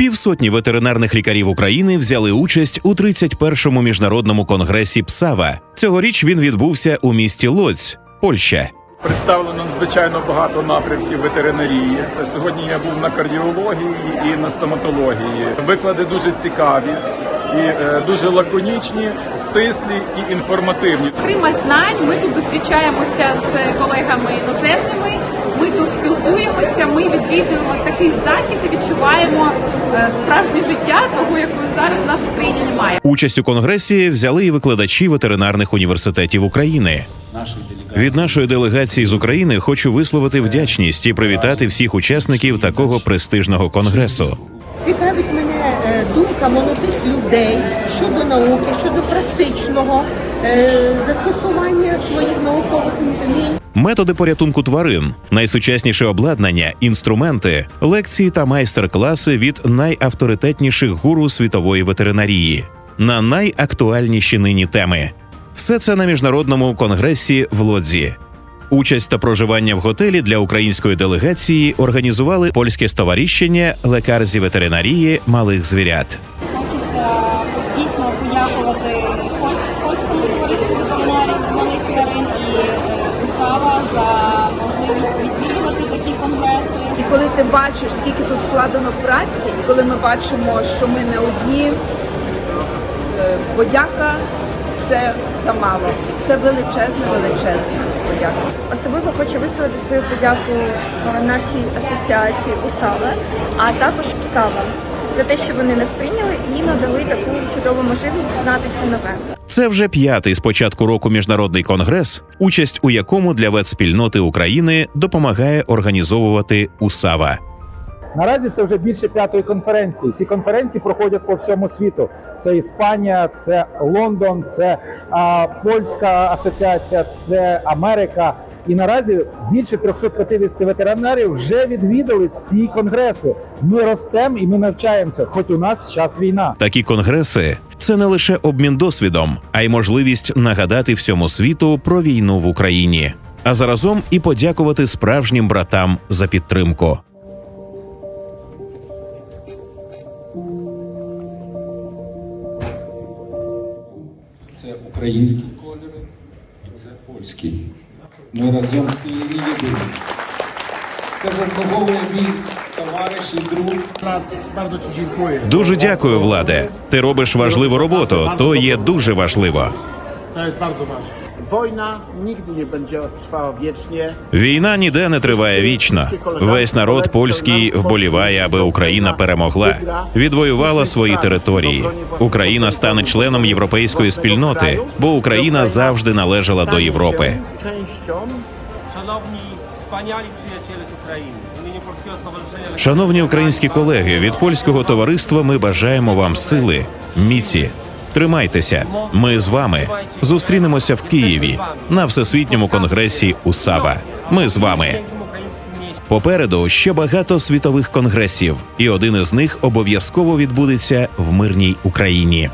Півсотні ветеринарних лікарів України взяли участь у 31-му міжнародному конгресі ПСАВА. Цьогоріч він відбувся у місті Лодзь, Польща. Представлено надзвичайно багато напрямків ветеринарії. Сьогодні я був на кардіології і на стоматології. Виклади дуже цікаві і е, дуже лаконічні, стислі і інформативні. Прима знань. Ми тут зустрічаємося з колегами іноземними. Ми тут спілкуємося. Ми відвідуємо такий захід і відчуваємо е, справжнє життя, того як зараз у нас в Україні немає. Участь у конгресі взяли і викладачі ветеринарних університетів України. Від нашої делегації з України хочу висловити вдячність і привітати всіх учасників такого престижного конгресу. Цікавить мене е, думка молодих людей щодо науки, щодо практичного застосування своїх наукових вмінь. Методи порятунку тварин, найсучасніше обладнання, інструменти, лекції та майстер-класи від найавторитетніших гуру світової ветеринарії на найактуальніші нині теми. Все це на міжнародному конгресі в Лодзі. Участь та проживання в готелі для української делегації організували польське стоваріщення лекарзі ветеринарії малих звірят. Хочеться дійсно подякувати товариству ветеринарів малих тварин і е, УСАВА за можливість відвідувати такі конгреси. І коли ти бачиш, скільки тут вкладено праці, і коли ми бачимо, що ми не одні, е, подяка це замало. Це величезна, величезна подяка. Особливо хочу висловити свою подяку нашій асоціації УСАВА, а також ПСАВА за те, що вони нас прийняли і надали таку чудову можливість дізнатися нове. Це вже п'ятий з початку року міжнародний конгрес, участь у якому для ветспільноти України допомагає організовувати УСАВА. Наразі це вже більше п'ятої конференції. Ці конференції проходять по всьому світу. Це Іспанія, це Лондон, це а, Польська асоціація, це Америка. І наразі більше 350 ветеринарів вже відвідали ці конгреси. Ми ростемо і ми навчаємося, хоч у нас час війна. Такі конгреси це не лише обмін досвідом, а й можливість нагадати всьому світу про війну в Україні, а заразом і подякувати справжнім братам за підтримку. Це українські кольори і це польські. Ми разом сильні єдині. Це заслуговує мій товариш і друг Дуже дякую, владе. Ти робиш важливу роботу. То є дуже важливо. Wojna nigdy nie będzie trwała wiecznie. Війна ніде не триває вічно. Весь народ польський вболіває, аби Україна перемогла, відвоювала свої території. Україна стане членом європейської спільноти, бо Україна завжди належала до Європи. Шановні українські колеги, від польського товариства ми бажаємо вам сили, міці. Тримайтеся, ми з вами зустрінемося в Києві на всесвітньому конгресі УСАВА. Ми з вами. Попереду ще багато світових конгресів, і один із них обов'язково відбудеться в мирній Україні.